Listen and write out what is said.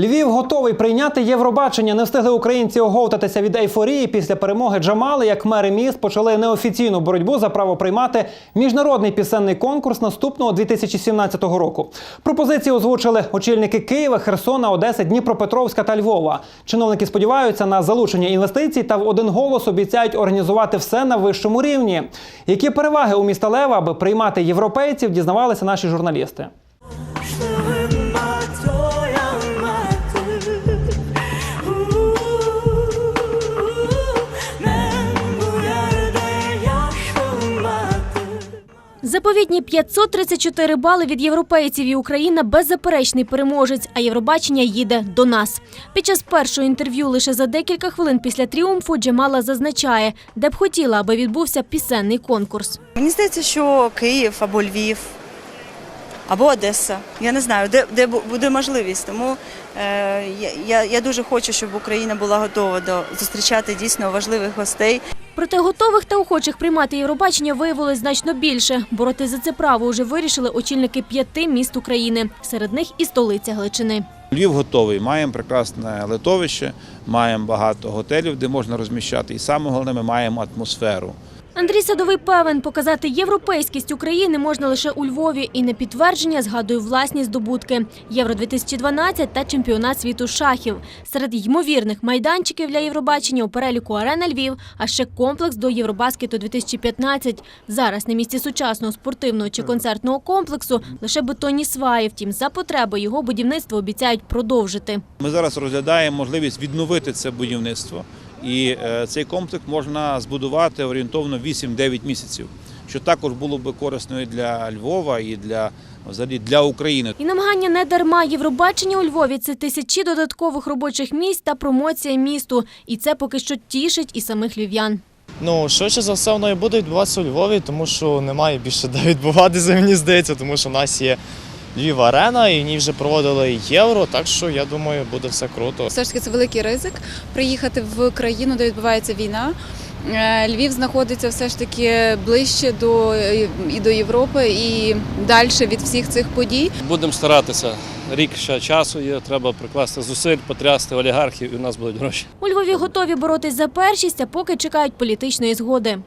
Львів готовий прийняти Євробачення. Не встигли українці оговтатися від ейфорії після перемоги Джамали, як мери міст почали неофіційну боротьбу за право приймати міжнародний пісенний конкурс наступного 2017 року. Пропозиції озвучили очільники Києва, Херсона, Одеси, Дніпропетровська та Львова. Чиновники сподіваються на залучення інвестицій та в один голос обіцяють організувати все на вищому рівні. Які переваги у міста Лева, аби приймати європейців, дізнавалися наші журналісти. Заповітні 534 бали від європейців і Україна беззаперечний переможець, а Євробачення їде до нас. Під час першого інтерв'ю лише за декілька хвилин після тріумфу Джамала зазначає, де б хотіла, аби відбувся пісенний конкурс. Мені здається, що Київ або Львів, або Одеса. Я не знаю, де, де буде можливість. Тому е, я, я дуже хочу, щоб Україна була готова до зустрічати дійсно важливих гостей. Проте готових та охочих приймати Євробачення виявилось значно більше. Бороти за це право вже вирішили очільники п'яти міст України. Серед них і столиця Галичини. Львів готовий. Маємо прекрасне литовище, маємо багато готелів, де можна розміщати. І саме головне, ми маємо атмосферу. Андрій Садовий певен, показати європейськість України можна лише у Львові. І на підтвердження згадує власні здобутки Євро 2012 та чемпіонат світу шахів. Серед ймовірних майданчиків для Євробачення у переліку Арена Львів, а ще комплекс до Євробаскету 2015. Зараз на місці сучасного спортивного чи концертного комплексу лише бетонні сваї. Втім, за потреби його будівництво обіцяють продовжити. Ми зараз розглядаємо можливість відновити це будівництво. І е, цей комплекс можна збудувати орієнтовно 8-9 місяців, що також було би корисно і для Львова, і для взагалі для України. І намагання не дарма. Євробачення у Львові це тисячі додаткових робочих місць та промоція місту. І це поки що тішить і самих львів'ян. Ну, швидше за все, воно і буде відбуватися у Львові, тому що немає більше де відбуватися, мені здається, тому що в нас є Львів арена, і в ній вже проводили євро, так що я думаю, буде все круто. Все ж таки це великий ризик приїхати в країну, де відбувається війна. Е, Львів знаходиться все ж таки ближче до і до Європи, і далі від всіх цих подій. Будемо старатися. Рік ще часу є, треба прикласти зусиль, потрясти олігархів, і у нас будуть гроші. У Львові готові боротись за першість, а поки чекають політичної згоди.